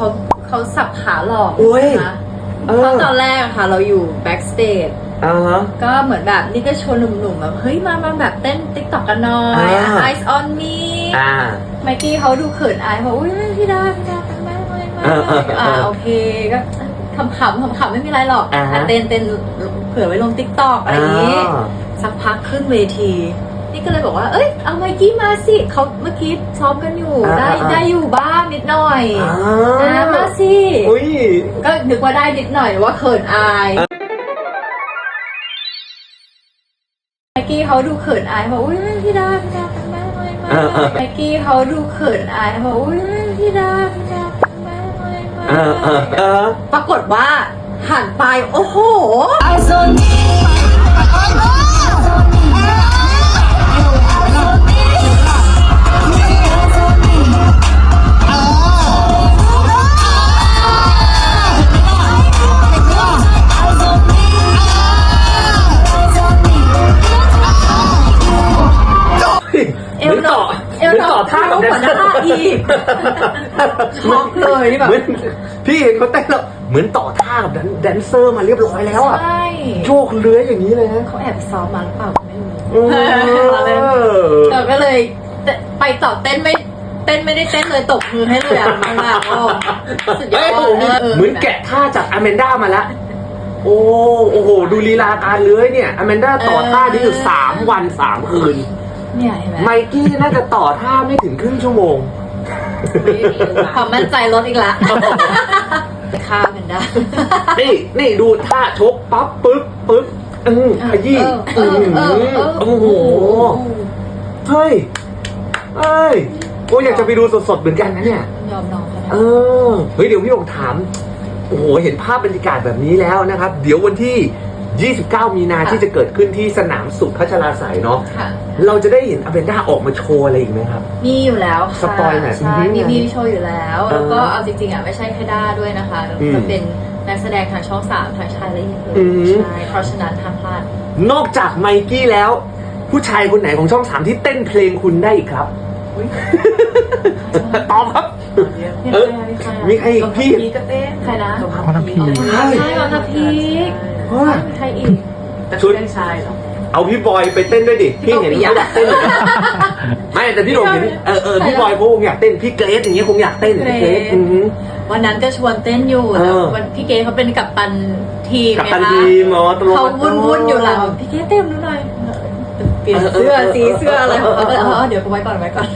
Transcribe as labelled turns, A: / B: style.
A: เขาเขาสับขาหลอก
B: โอ้ย
A: นะคะ
B: เอ
A: เพราะ
B: อ
A: ตอนแรกอะค่ะ เราอยู่ backstage
B: อ่าฮะ
A: ก็เหมือนแบบนี่ก็ชวนหนุ่มๆแบบเฮ้ยมามาแบบเต้นติ๊กต็อกกันหน่อย
B: อ่า
A: Eyes on me
B: อ่า
A: ไมกี้เขาดูเขินอายเขาอุ้ยพี่ดาพี่ดาทำไมไม่ไม่
B: เออเออเออ
A: อ่าโอเคก็ขำๆขำๆไม่มีไรหรอก
B: อ่าฮะ
A: อะเต้นเต้นเผื่อไว้ลงติ๊กต็อกอะไรอย่างนี้
B: อ่า
A: สักพักขึ้นเวที นี่ก็เลยบอกว่า เอ้ย เอาไมกี้มาสิเขาเมื่อกี้ซ้อมกันอยู่
B: อ่า
A: ได้
B: อ่า
A: ได้อยู่บ้างนิดหน่อย
B: อ่า
A: อ่ามาสิ
B: อุ้ย
A: ก็นึกว่าได้นิดหน่อยว่าเขินอายไมกี้เขาดูเขินอายเขาอุ้ยพี่ดาพี่ดาทำไมไม่ไม่
B: เออเออ
A: ไมกี้เขาดูเขินอายเขาอุ้ยพี่ดาพี่ดาทำไมไม่ไม่
B: เออเออเออ
A: ปรากฏว่าหันไปโอ้โหเอ
B: เห
A: ว
B: มือน
A: หน
B: ต่อ
A: เอว
B: เหมือน
A: หน
B: ต่อท่ากับแดนเซอร์
A: กว่าหน้าอีกช็อกเลยนี่แบบ
B: หมือนพี่เห็นเขาเต้นแล้วเหมือนต่อท่ากับแดนแดนเซอร์มาเรียบร้อยแล้วอะ
A: ใช่
B: โชคเลื้อยอย่างนี้เลยนะ
A: เขาแอบซ้อมมาหรือเปล่าไม่รู้
B: เออ
A: เราเลยเราก็เลยไปต่อเต้นไม่เต้นไม่ได้เต้นเลยตบมือให้เลยอะมันแบบโอ้สุดยอ
B: เอ้ย
A: ด
B: โอ้โห
A: เออ
B: เหมือนแกะท่าจากอแมนด้ามาแล้วโอ้โอ้โห ดูลีลาการเลื้อยเนี่ยอแมนด้าต่อท่านี้อยู่สามวันสามคืน
A: เนี่ยเห็นไหม
B: ไมกี้น่าจะต่อท่าไม่ถึงครึ่งชั่วโมง
A: ความมั่นใจลดอีกละข้ามกันได้
B: นี่นี่ดูท่าชกปั๊บปึ๊บปึ๊บอืมขยี้
A: เออเออเออเออ
B: โอ้โห เฮ้ยเฮ้ยโอ้ยอยากจะไปดูสดๆเหมือนกันนะเนี่ย
A: ยอมน้องเขานะ
B: เออเฮ้ยเดี๋ยวพี่องถาม โอ้โห เห็นภาพบรรยากาศแบบนี้แล้วนะครับ เดี๋ยววันที่ 29 มีนาที่จะเกิดขึ้นที่สนามสุขพัชราไสยเนาะ
A: ค่ะ
B: เราจะได้เห็นอเบนด้าออกมาโชว์อะไรอีกไหมครับ
A: มีอยู่แล้วค่ะ
B: สปอยหน่อย
A: ใช่
B: อืม
A: มีมีโชว์อยู่แล้ว
B: เออ
A: แล้วก็เอาจริงๆอะไม่ใช่แค่ด้าด้วยนะคะ
B: อืม
A: จะเป็นนักแสดงทางช่องสามทางชายและหญิงเลย
B: อืม
A: ใช่เพราะฉะนั้นห้ามพลาด
B: นอกจากไมกี้แล้ว ผู้ชายคนไหนของช่องสามที่เต้นเพลงคุณได้อีกครับตอบครับ เออมีใครอีกพี่
A: พีก็เต้นใครนะ
C: พรณพี
A: ใช่กองทัพพีก
B: เฮ้ย
A: ใครอีก
B: ชุดเอาพี่บอยไปเต้นด้วยดิ พี่เห็น
A: พี่
B: เขา
A: บอย
B: อยากเต้นอยู่นะไม่แต่พี่โดมเห็นเออเออพี่บอยเขาคงอยากเต้น พี่เกรซอย่างเงี้ยคงอยากเต้น
A: เกรซ
B: เกรซอือหือ
A: วันนั้นก็ชวนเต้นอยู่
B: เออ
A: แต่วันพี่เก๋เขาเป็นกัปตันทีม
B: กับ
A: ไง
B: ตัน
A: คะ
B: ทีมอ๋อตกลง
A: เขาวุ่นวุ่นๆอยู่หลังพี่เก๋เต้นดูหน่อยเปลี่ยนเสื้อสีเสื้ออะไรของเขาก็เลยเออเดี๋ยวกูไว้ก่อนไว้ก่อน